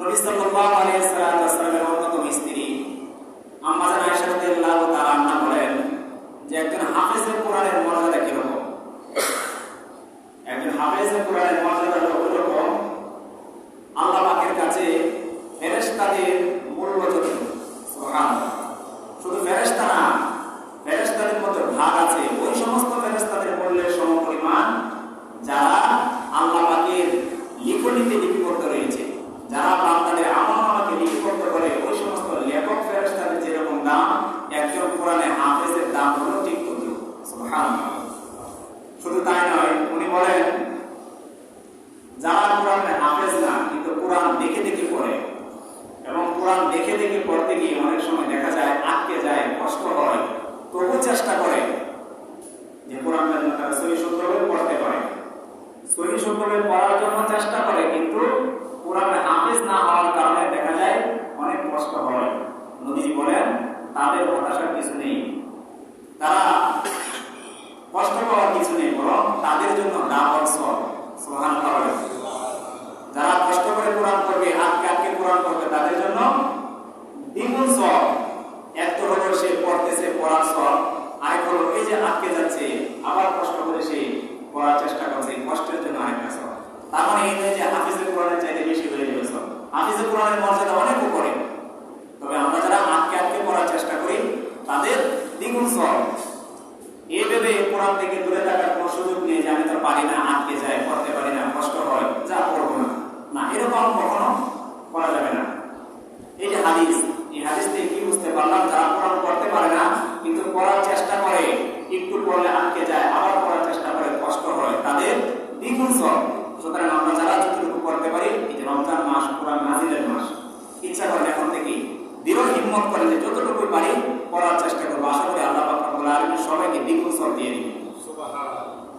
নবী সাল্লাল্লাহু আলাইহি সাল্লামের অন্যতম স্ত্রী। যে একজন হাফেজের কোরআনের মর্যাদা কীরকম? একজন হাফেজের কোরআনের মর্যাদা যারা বান্দাদের আমল লিপিবদ্ধ করে, ওই সমস্ত লেখক, ফেরেশতাদের যেরকম দাম, একজন কোরআনে হাফেজের দাম হলো ঠিক তত শুধু তাই নয়, উনি বলেন, যারা কোরআনে হাফেজ না, কিন্তু কোরআন দেখে দেখে পড়ে, এবং কোরআন দেখে দেখে পড়তে গিয়ে অনেক সময় দেখা যায়, আটকে যায়, কষ্ট হয়, তবু চেষ্টা করে যে কোরআনটা যেন তারা সহি শুদ্ধভাবে পড়তে পারে। সহি শুদ্ধভাবে পড়ার জন্য চেষ্টা করে, কিন্তু কোরআনে হাফেজ না হওয়ার কারণে দেখা যায় অনেক কষ্ট হয়। নদীজি বলেন, তাদের হতাশার কিছু নেই। তারা কষ্ট পাওয়ার কিছু নেই, বরং তাদের জন্য সুবহান যারা কষ্ট করে কোরআন পড়বে আটকে আটকে কোরআন পড়বে, তাদের জন্য দ্বিগুণ সব। এক হলো সে পড়তেছে, পড়ার সব। আরেক হলো এই যে আটকে যাচ্ছে, আবার কষ্ট করে সে পড়ার চেষ্টা করছে, কষ্টের জন্য আরেকটা সব। তার মানে এই নয় হাফিজের কোরআনের চাইতে বেশি হয়ে সব হাফিজের কোরআনের মর্যাদা অনেক উপরে। তবে আমরা যারা আটকে আটকে পড়ার চেষ্টা করি, তাদের দ্বিগুণ সব এইভাবে কোরআন থেকে দূরে থাকার কোনো সুযোগ নেই যে আমি তো পারি না আটকে যায় পড়তে পারি না, কষ্ট হয়, যা পড়ব না। না, এরকম কখনো করা যাবে না। এই যে হাদিস, এই হাদিস থেকে কি বুঝতে পারলাম, যারা কোরআন পড়তে পারে না, কিন্তু পড়ার চেষ্টা করে, একটু পড়লে আটকে যায়, আবার পড়ার চেষ্টা করে কষ্ট হয় তাদের দ্বিগুণ সব সুতরাং আমরা যারা যতটুকু করতে পারি এই যে রমজান মাস কোরআন নাজিলের মাস ইচ্ছা করেন এখন থেকে দৃঢ় হিম্মত করেন যে যতটুকু পারি পড়ার